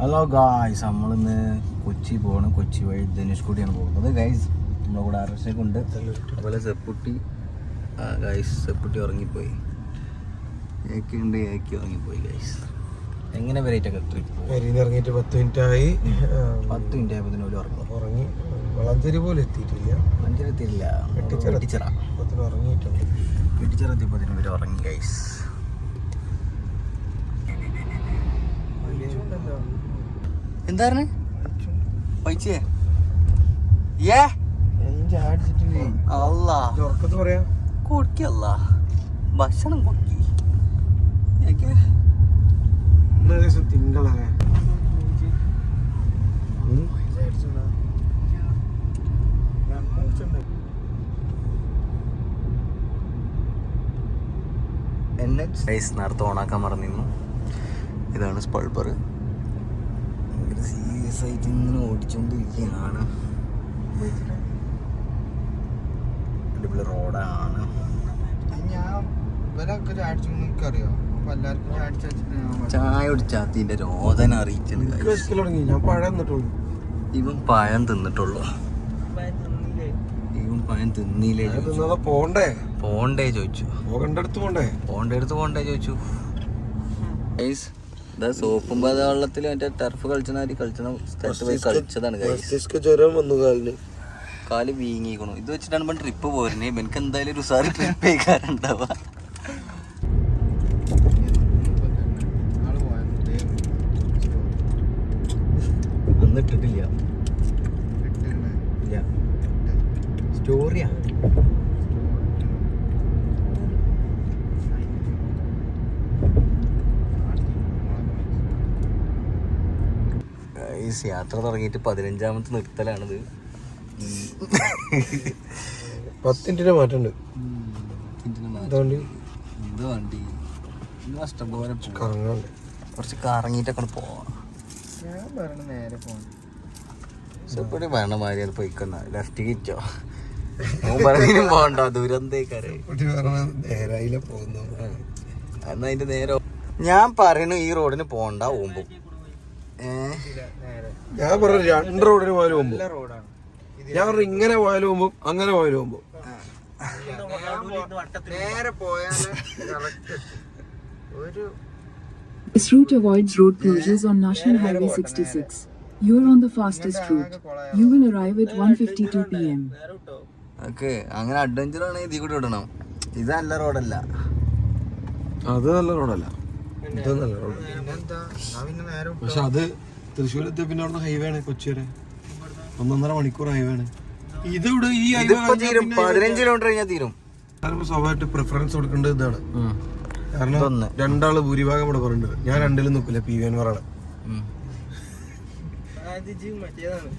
Hello guys നമ്മളിന്ന് കൊച്ചി പോകണം കൊച്ചി വഴി ധനുഷ് കൂടിയാണ് പോകുന്നത്. ഗൈസ് നമ്മുടെ കൂടെ ആർഷൊക്കെ ഉണ്ട്. അതുപോലെ സെപ്പുട്ടി. ഗൈസ് സെപ്പുട്ടി ഉറങ്ങിപ്പോയി. ഏക്കി ഉണ്ട് ഏക്കി ഉറങ്ങിപ്പോയി ഗൈസ് എങ്ങനെ ഒക്കെ ട്രിപ്പ് പോകും പെരീന്ന് ഇറങ്ങിയിട്ട് പത്ത് മിനിറ്റ് ആയി പത്ത് മിനിറ്റ് ആയപ്പോൾ ഒരു ഉറങ്ങും ഉറങ്ങി. വളഞ്ചേരി പോലും എത്തിയിട്ടില്ല. വളഞ്ചേരി എത്തിയില്ല വെട്ടിച്ചിറ ഉറങ്ങിയിട്ടുണ്ട്. വെട്ടിച്ചിറ എത്തിയപ്പോൾ ഉറങ്ങി ഗൈസ് എന്താണ് പൈച്ചേ ഏ? കൊടുക്കല്ല ഭക്ഷണം കൊടുക്കി. തിങ്കളാണ് എന്നെ നേരത്തെ ഓണാക്കാൻ മറന്നിരുന്നു. ഇതാണ് സ്പൾബർ ഭയങ്കര സീരിയസ് ആയിട്ട് ഇങ്ങനെ ഓടിച്ചുകൊണ്ടിരിക്കുകയാണ് അടിപൊളി റോഡാണ്. ഞാൻ ഇവരൊക്കെ എനിക്കറിയോ? ചായ കുടിച്ചാത്തിന്റെ രോദന ഞാൻ പഴം എന്നിട്ടുള്ളൂ ഇവൻ പഴം തിന്നിട്ടുള്ളൂ. ഇവൻ പഴം തിന്നില്ലേ പോണ്ടേ? പോണ്ടേ ചോദിച്ചു. പോകണ്ടടുത്ത് പോണ്ടേ? പോണ്ടടുത്ത് പോണ്ടേ ചോദിച്ചു. സോപ്പും പത വെള്ളത്തിൽ മറ്റേ ടർഫ് കളിച്ചമാതിരി കളിച്ചണം സ്ഥലത്ത് പോയി കളിച്ചതാണ് മസ്തിഷ്ക ജ്വരം വന്നു കാലിന്. കാൽ വീങ്ങിക്കണു. ഇത് വെച്ചിട്ടാണ് ഇപ്പം ട്രിപ്പ് പോരുന്നത് എനിക്ക് എന്തായാലും ഒരു സാറ് ട്രിപ്പ് കഴിക്കാറുണ്ടാവുക അന്ന് ഗൈസ് യാത്ര തുടങ്ങിയിട്ട് പതിനഞ്ചാമത്തെ നിർത്തലാണിത്. പത്തിന്റെ മാറ്റമുണ്ട് അതുകൊണ്ട് ഇത് വണ്ടി. ഇത് നഷ്ടംപോലെ കറങ്ങാണ്ട്. കുറച്ച് കറങ്ങിയിട്ടൊക്കെ പോകണം ഞാൻ പറയണ നേരെ പോകണം മാതിരി അത് പോയിക്കൊന്ന. ലെഫ്റ്റ് കിറ്റോ പറയുന്നതിനും പോകണ്ട. ദുരന്തേക്കാരെ. നേരായില്ല പോകുന്നു എന്നാ അതിന്റെ നേരെ ഞാൻ പറയണു ഈ റോഡിന് പോകണ്ട ഏ ഞാൻ പറഞ്ഞു രണ്ട് റോഡിന് പോയാലും പോകുമ്പോ. ഞാൻ പറഞ്ഞു ഇങ്ങനെ പോയാലും പോകുമ്പോ അങ്ങനെ പോയാലും പോകുമ്പോ. നേരെ പോയാൽ ഒരു This route avoids road closures on National Highway 66. You are on the fastest route. You will arrive at 1:52 p.m. Okay അങ്ങനെ അഡ്വഞ്ചർ ആണ് ഇതിൽ കൂടെ ഇടണം. ഇതല്ല നല്ല റോഡല്ല അത് നല്ല റോഡല്ല റോഡ് പക്ഷെ അത് തൃശ്ശൂർ എത്തിയ പിന്നെ അവിടുന്ന് ഹൈവേ ആണ് കൊച്ചി വരെ. ഒന്നൊന്നര മണിക്കൂർ ഹൈവേ ആണ്. ഇതിവിടെ ഈ പതിനഞ്ച് കിലോമീറ്റർ കഴിഞ്ഞാൽ തീരും. സ്വാഭാവികമായിട്ട് പ്രിഫറൻസ് കൊടുക്കേണ്ടത് ഇതാണ്. കാരണം. രണ്ടാൾ ഭൂരിഭാഗം ഇവിടെ പറയുന്നത് ഞാൻ രണ്ടിലും നോക്കില്ല പി വി എൻ പറയണം ഉം.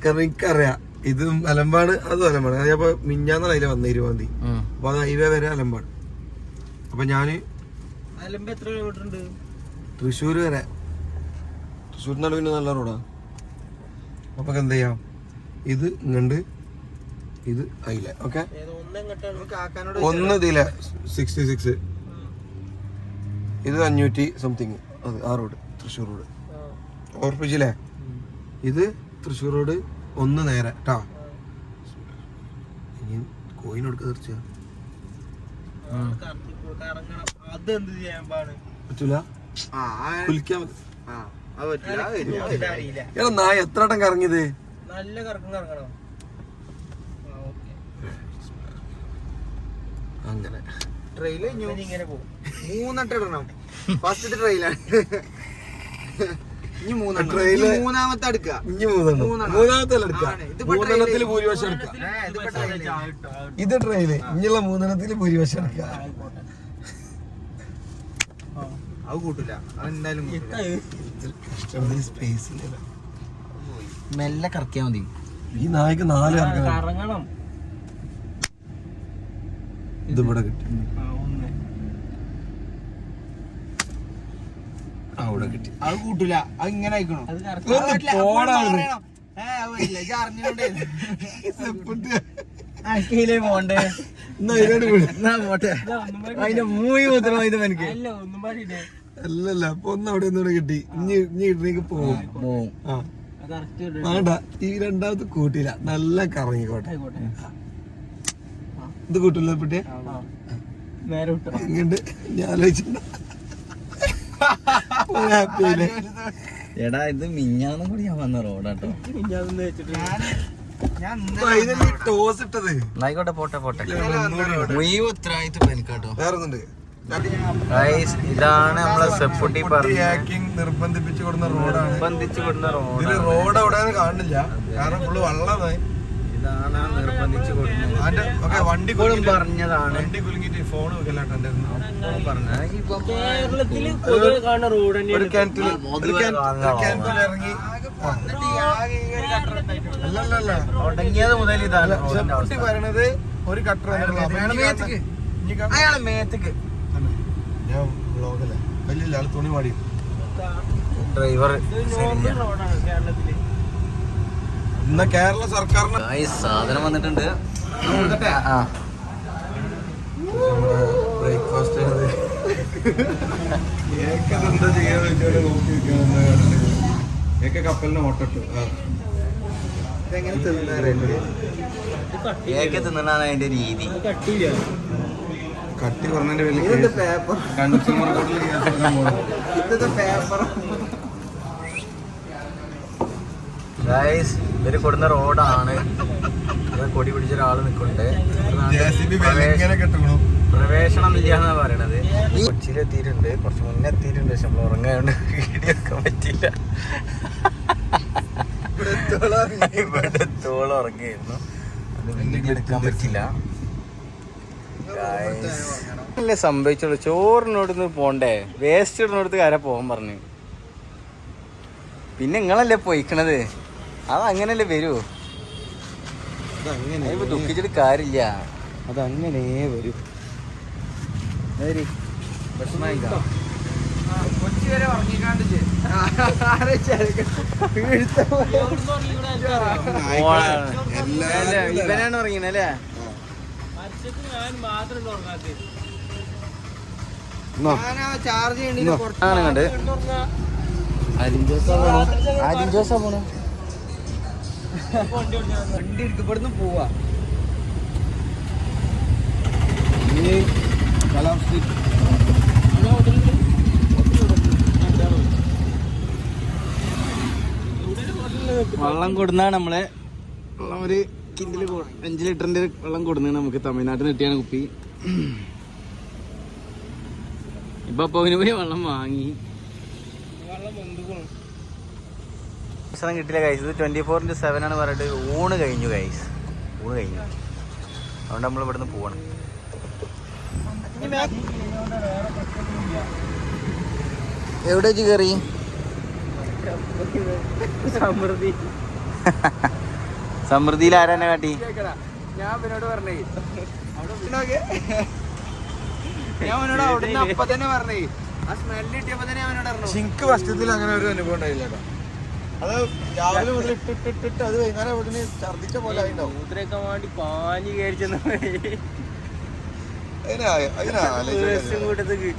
കാരണം എനിക്കറിയാം. ഇത് അലമ്പാണ് അതും അലമ്പാണ് ഞാൻ ഇപ്പൊ മിഞ്ഞാന്നാണ് അതിലെ വന്ന ഇരുപതാം തീയതി. അപ്പൊ അത് ഹൈവേ വരെ അലമ്പാണ് അപ്പൊ ഞാൻ തൃശ്ശൂര് വരെ. തൃശ്ശൂർ നിന്നാണ് പിന്നെ നല്ല റോഡാ. അപ്പൊ എന്ത് ചെയ്യാം? ഇത് ഇങ്ങണ്ട് ഇത് അയില ഓക്കെ? ഒന്ന് ഇതിലെ സിക്സ്റ്റി സിക്സ് ഇത് അഞ്ഞൂറ്റി സംതിങ് അത് ആ റോഡ് തൃശ്ശൂർ റോഡ്. ഓർപ്പിച്ചില്ലേ? ഇത് തൃശ്ശൂർ റോഡ് ഒന്ന് നേരെ ട്ടാ. ഇനി കോയിൻ എടുക്കുക തീർച്ചയാ. പറ്റൂല? കുലിക്കാൻ എടാ നായ എത്ര വട്ടം കറങ്ങിയത്? നല്ല കറക്കം കറങ്ങണം. അങ്ങനെ. ട്രെയിൽ ഇങ്ങനെ പോകും. മൂന്നെട്ട് ഇടണം. ഫസ്റ്റ് ട്രെയിലാണ് ഇനി മൂന്നെണ്ണം. മൂന്നാമത്തെ അടുക്കുക ഇനി മൂന്നെണ്ണം. മൂന്നാമത്തെ മൂന്നെണ്ണത്തിൽ. ഭൂരിപക്ഷം എടുക്കാം ഏ, ഇതിപ്പോ ട്രെയിൽ. ഇത് ട്രെയിൽ ഇനിയുള്ള മൂന്നെണ്ണത്തിൽ ഭൂരിപക്ഷം എടുക്കാം അത് കൂട്ടില്ല. അത് എന്തായാലും കൂട്ടില്ല. സ്പേസ് ഇല്ലല്ലോ മെല്ലെ കറക്കിയാ മതി. ഈ നായക്ക് നാല് കറങ്ങണം. ഇത് ഇവിടെ കിട്ടി. അവിടെ കിട്ടി. അത് കൂട്ടില്ല. അത് ഇങ്ങനെ അയക്കണം? ഒന്ന് പോടാ അവിടുന്ന്. പോണ്ടേ? എന്നാ പോട്ടെ. അതിന്റെ മൂവി മുദ്രം ഇത് എനിക്ക്. അല്ല ഒന്നും പാടിയില്ലേ അല്ലല്ല അപ്പൊ ഒന്ന് അവിടെ ഒന്നുകൂടെ കിട്ടി. ഇനി ഇനി ഇടുന്നേക്ക് പോകും ആ വേണ്ട ഈ രണ്ടാമത് കൂട്ടില്ല നല്ല കറങ്ങിക്കോട്ടെ. ഇത് കൂട്ടില്ല വിട്ടോ. ഇങ്ങണ്ട് ഞാൻ ആലോചിച്ചിട്ടുണ്ട എടാ ഇത് മിഞ്ഞാന്നും കൂടി ഞാൻ വന്ന റോഡാട്ടോ. വെച്ചിട്ട് ഞാൻ ഫൈനലി ടോസ് ഇട്ടത്. ആയിക്കോട്ടെ പോട്ടെ പോട്ടെ. മുഴുവൻ ഉത്തരവാദിത്വം എനിക്കാട്ടോ. വേറെ ഇതാണ് നമ്മളെ സെപ്പുട്ടി നിർബന്ധിപ്പിച്ചു കൊടുക്കുന്ന റോഡാണ് നിർബന്ധിച്ചു കൊടുന്ന റോഡ് റോഡ് റോഡ് എവിടെയാണ് കാണുന്നില്ല കാരണം ഫുള്ള് വെള്ളമായി. ഇതാണ് നിർബന്ധിച്ചു കൊടുക്കുന്നത് വണ്ടി കുലുങ്ങിയിട്ട് പറഞ്ഞതാണ്. വണ്ടി കുലുങ്ങിട്ട് ഫോൺ വെക്കലാട്ടോ എന്റെ ഒരു കിണറ്റിൽ ഇറങ്ങി അല്ലല്ല തുടങ്ങിയത് മുതൽ ഇതാണ് സെപ്പുട്ടി വരണത് ഒരു കട്ടർ അയാളെ മേത്തേക്ക് ഞാൻ വ്ളോഗല്ലേ? വലിയ ആൾ തുണി മാടി ഡ്രൈവർ ഇന്ന കേരള സർക്കാരിന് സാധനം വന്നിട്ടുണ്ട്. ബ്രേക്ക്ഫാസ്റ്റ് എന്താ ചെയ്യാന്ന് വെച്ചാൽ നോക്കി നിൽക്കാൻ കപ്പലിന് ഓട്ടിട്ടു ഇതെങ്ങനെ തിന്നാറുണ്ട് കേക്ക് തിന്നണാണ് അതിന്റെ രീതി. കട്ടിയില്ല. കട്ടി പറഞ്ഞതിന്റെ വലിയ പേപ്പർ? കൺസ്യൂമർ കോർട്ടിൽ ഇന്നത്തെ പേപ്പർ? ഗൈസ് ഇവർ കൊടുന്ന റോഡാണ്. ഇവിടെ കൊടി പിടിച്ച ഒരാൾ നിൽക്കുന്നുണ്ട് പ്രവേശനം ഇല്ല എന്നാ പറയണത്. കൊച്ചിയിൽ എത്തിയിട്ടുണ്ട് കുറച്ച് മുന്നേ എത്തിയിട്ടുണ്ട്. പക്ഷെ നമ്മൾ ഉറങ്ങാണ്ട് വീഡിയോ പറ്റില്ല ഇവിടെ തോളം ഉറങ്ങിയായിരുന്നു അത് വീഡിയോ എടുക്കാൻ പറ്റില്ല. അല്ലേ സംഭവിച്ചുള്ളൂ. ചോറിനോടുന്ന് പോണ്ടേ? വേസ്റ്റ് ഇടുന്നോടത്ത് കാരെ പോകാൻ പറഞ്ഞു. പിന്നെ നിങ്ങളല്ലേ പോയിക്കണത്? അത് അങ്ങനല്ലേ വരൂ? അതങ്ങനെ ദുഃഖിച്ചിട്ട് കാര്യമില്ല. അതങ്ങനെ വരൂ. ഇവനാണ് വിഷമായില്ല കൊച്ചി ഞാൻ ഉറങ്ങാത്തത് പോണു. വണ്ടി പോവാ. വെള്ളം കൊടുന്നാണ് നമ്മളെ വെള്ളം ഒരു അഞ്ച് ലിറ്ററിന്റെ വെള്ളം കൊടുന്നാണ് നമുക്ക് തമിഴ്നാട്ടിൽ കിട്ടിയാണ് കുപ്പി. ഇപ്പൊ പോയി പോയി വെള്ളം വാങ്ങി. ഭക്ഷണം കിട്ടില്ല കൈസ് ഇത് ട്വന്റി ഫോർ ഇന്റു സെവൻ ആണ് പറഞ്ഞിട്ട് ഊണ് കഴിഞ്ഞു കൈസ് ഊണ് കഴിഞ്ഞു. അതുകൊണ്ട് നമ്മൾ ഇവിടുന്ന് പോവാണ്. എവിടെ വെച്ച് കയറി സമൃദ്ധി. സമൃദ്ധിയിൽ ആരാനെ കാട്ടി? ഞാൻ പറഞ്ഞേ. ഞാൻ അവനോട് അവിടുന്ന് അപ്പൊ തന്നെ പറഞ്ഞേ. ആ സ്മെല്ല് കിട്ടിയപ്പോ തന്നെ അവനോട് പറഞ്ഞു. എനിക്ക് ഫസ്റ്റത്തിൽ അങ്ങനെ ഒരു അനുഭവം ഉണ്ടായില്ല അത് രാവിലെ മുതൽ അത് വൈകുന്നേരം ഛർദിച്ച പോലെ ആയിണ്ടാവും. മൂത്രയൊക്കെ വേണ്ടി പാഞ്ഞ് കയറിച്ചെന്ന് അതിനെ അതിനെ ആലോചിച്ച് കൂട്ടത്തേക്ക്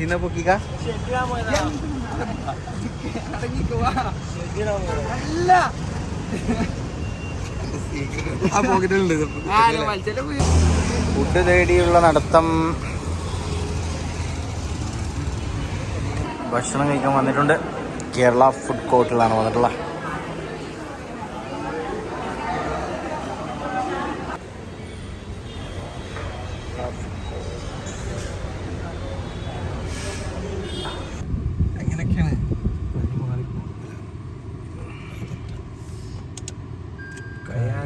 കിസിനെ പൊക്കിക്ക അല്ല ഫുഡ് തേടിയുള്ള നടത്തം. ഭക്ഷണം കഴിക്കാൻ വന്നിട്ടുണ്ട്. കേരള ഫുഡ് കോർട്ടിലാണ് വന്നിട്ടുള്ളത്.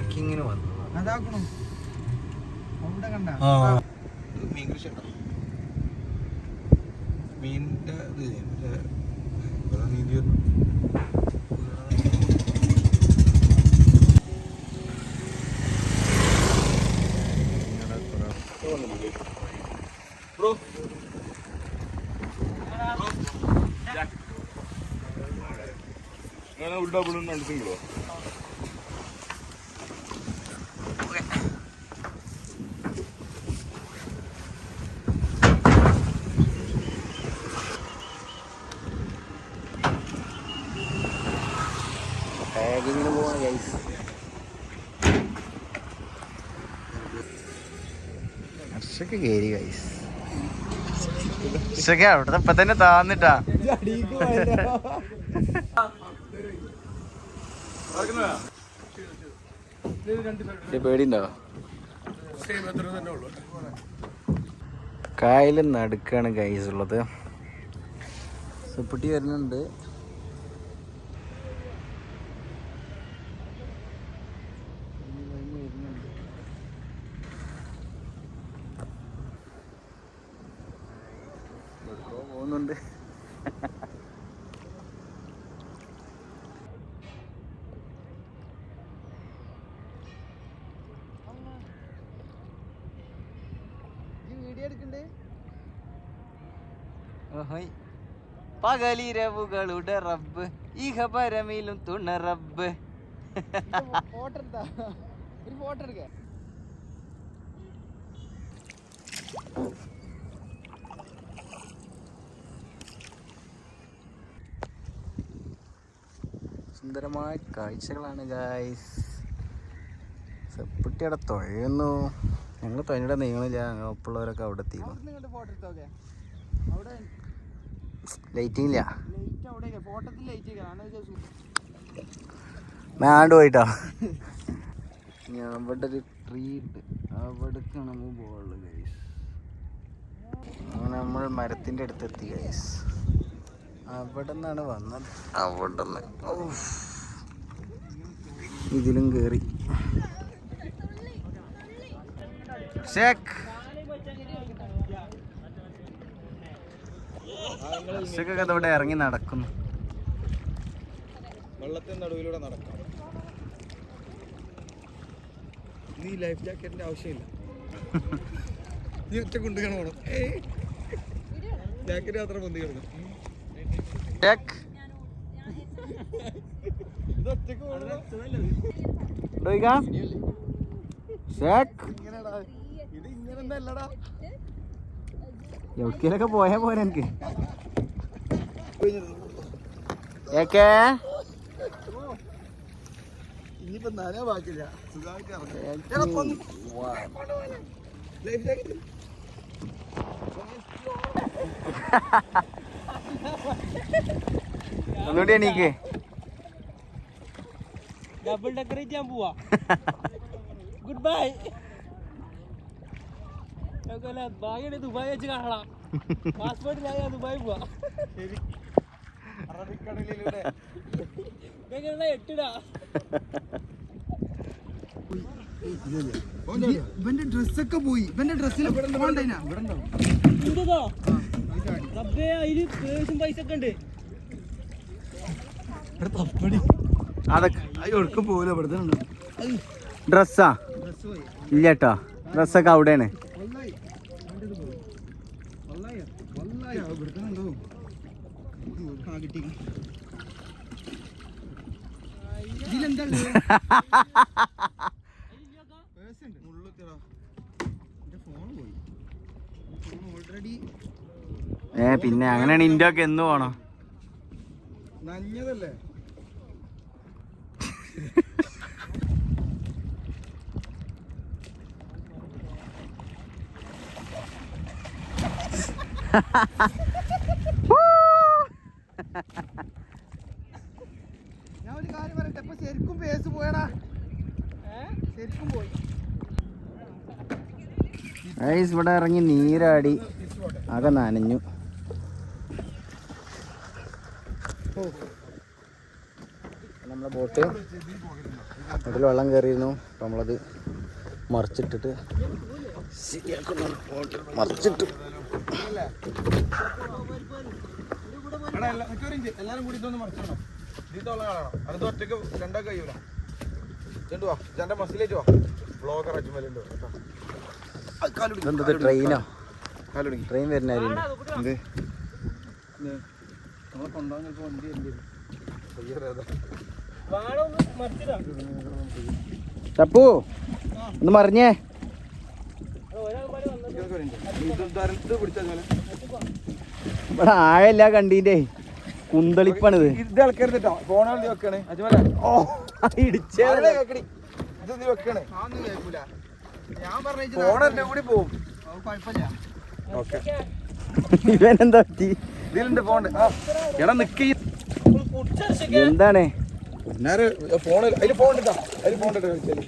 ട്രക്കിങ്ങിന് വന്നു. അതാക്കണു. അവിടെ കണ്ട. മീൻ കൃഷി ഉണ്ടോ മീനിന്റെ നടത്തുമ്പോഴോ ഹർഷക്ക് കേരി ഗൈസ് ഹർഷക്ക് അവിടുത്തെ ഇപ്പൊ തന്നെ താന്നിട്ടാ. പേടിണ്ടോ കായലും നടുക്കാണ് ഗൈസ് ഉള്ളത്. സുപ്പുട്ടി വരുന്നുണ്ട്. പകലിരവുകളുടെ റബ്ബ് ഇഹപരമിലും തുണ റബ്ബ്. ഫോട്ടോ എടുത്താ. ഒരു ഫോട്ടോ എടുക്ക. സുന്ദരമായ കാഴ്ചകളാണ് ഗായ്സ് സെപ്പുട്ടിയുടെ തുഴയുന്നു. ഞങ്ങൾ തനിയുടെ നീങ്ങണില്ല ഞങ്ങൾ ഒപ്പുള്ളവരൊക്കെ അവിടെ എത്തി അവിടെ ലൈറ്റിംഗ് ഇല്ല. ലൈറ്റ് അവിടെ ഫോട്ടോത്തിൽ ലൈറ്റ് കാണാൻ മാണ്ട് പോയിട്ടോ ഞാൻ അവിടെ ഒരു ട്രീ ഉണ്ട്. അവിടേക്കാണ് നമ്മൾ പോകുള്ളത് ഗൈസ് അങ്ങനെ നമ്മൾ മരത്തിന്റെ അടുത്ത് എത്തി ഗൈസ് അവിടെ നിന്നാണ് വന്നത്. അവിടെ നിന്ന്. ഇതിലും കയറി ഷേക്ക് ഷേക്കൊക്കെ അതവിടെ ഇറങ്ങി നടക്കുന്നു. വെള്ളത്തിന് നടുവിലൂടെ നടക്കാം. നീ ലൈഫ് ജാക്കറ്റിന്റെ ആവശ്യമില്ല. നീ ഒറ്റ കൊണ്ട് കാണണം ജാക്കറ്റ് മാത്രം പൊന്തി കിടക്കണം ഷേക്ക് ഇത് ഒറ്റയ്ക്ക് ഡോയിക ഷേക്ക് ഇങ്ങനെടാ. അല്ലടാ എവിടേക്കിലൊക്കെ പോയാ പോരാ എനിക്ക്. ഏക്കേ? ഇനിയിപ്പോ നന ബാക്കില്ല സുഖമായിട്ട് ഇറങ്ങാം. ലൈഫ് ജാക്കറ്റ് ഒന്നുകൂടി എണീക്ക്. ഡബിൾ ഡെക്കറേറ്റ് ചെയ്യാൻ പോവാ. ഗുഡ് ബൈ ഭാഗ്യം ദുബായ് വെച്ച് കാണാം പാസ്പോർട്ടിലായി ദുബായ് പോവാ. അറബിക്കടലിലൂടെ. ഇതെങ്ങനെ എട്ടിടാ? ഇവന്റെ ഡ്രസ്സൊക്കെ പോയി. ഇവന്റെ ഡ്രസ്സിൽ അതൊക്കെ ഡ്രസ്സാ? ഡ്രസ്സ് പോയി. ഇല്ല കേട്ടോ. ഡ്രസ്സൊക്കെ അവിടെയാണ്. ആ കിട്ടി ഇതിലെന്താ ഏ പിന്നെ അങ്ങനെയാണ് ഒക്കെ എന്ന് പോണോ? നഞ്ഞതല്ലേ? ഞാൻ ഒരു കാര്യം പറയട്ടെ ഇപ്പൊ ശരിക്കും പേസ് പോയടാ ശരിക്കും പോയി ഇവിടെ ഇറങ്ങി നീരാടി. ആകെ നനഞ്ഞു. നമ്മളെ ബോട്ട് അതിൽ വെള്ളം കയറിയിരുന്നു. അപ്പം നമ്മളത് മറിച്ചിട്ടിട്ട് ശരിയാക്കുന്നു മറിച്ചിട്ടു. എല്ലാരും കൂടി ഇതൊന്ന് മറിച്ചിടണം ഇതിട്ടുള്ള ആളാണോ അത് ഒറ്റയ്ക്ക് രണ്ടാക്ക് കഴിയൂല ചെണ്ടു വാ മസിലേക്ക് വാ ബ്ലോഗർ അജ്മലുണ്ട് ട്രെയിനോ ട്രെയിൻ എന്ത് നമ്മളെ കൊണ്ടുപോകാൻ വണ്ടി ചപ്പു ഒന്ന് മറിഞ്ഞേ ഇവിടെ ആഴല്ല കണ്ടീന്റെ കുന്തളിപ്പാണിത്. ഇത് ഇളക്കരുത് കേട്ടോ ഫോണാളി വെക്കണേ. അജ്മല. ഓ ഇടിച്ചേ ഇത് നീ വെക്കണേ. എന്നെ കൂടി പോവും. ഓക്കെ. ഇവനെന്താ പറ്റി? ഇതിലുണ്ട് ഫോൺ എടാ നിക്ക് എന്താണ്? ഫോൺ അതിൽ ഫോൺ ഇട്ടാ. കളിച്ചാൽ.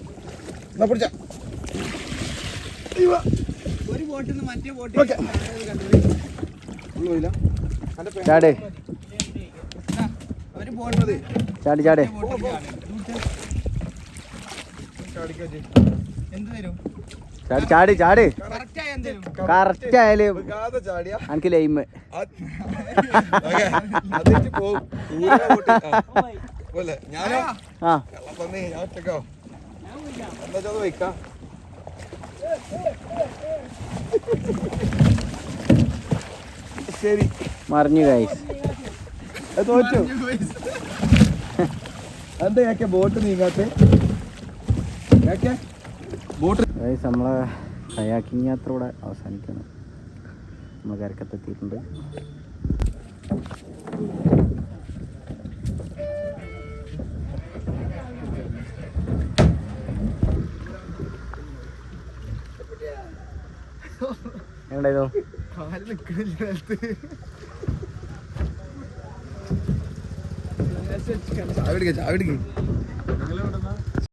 എന്നാ പിടിച്ച. ചാട്. ചാടി. ചാട് എന്ത് തരും? ചാടി ചാടി ചാട്. കറക്റ്റ് ആയാലും എനിക്ക് ലൈമ് ഞാനോ? ആ. കള്ളം പന്നി ഞാൻ ഒറ്റക്കോ? എന്താ ചത് വയ്ക്കാം ശരി. മറിഞ്ഞു ഗൈസ് തോറ്റു. എന്താ ഏക്കെ ബോട്ട് നീങ്ങാത്ത? കേക്കെ ബോട്ട് ഗൈസ് നമ്മളെ കയാക്കിങ് യാത്ര കൂടെ അവസാനിക്കുന്നു. നമ്മൾ കരക്കത്തെത്തിയിട്ടുണ്ട്. നിക്കണില്ല ചാവിടിക്ക ചാവിടിക്ക്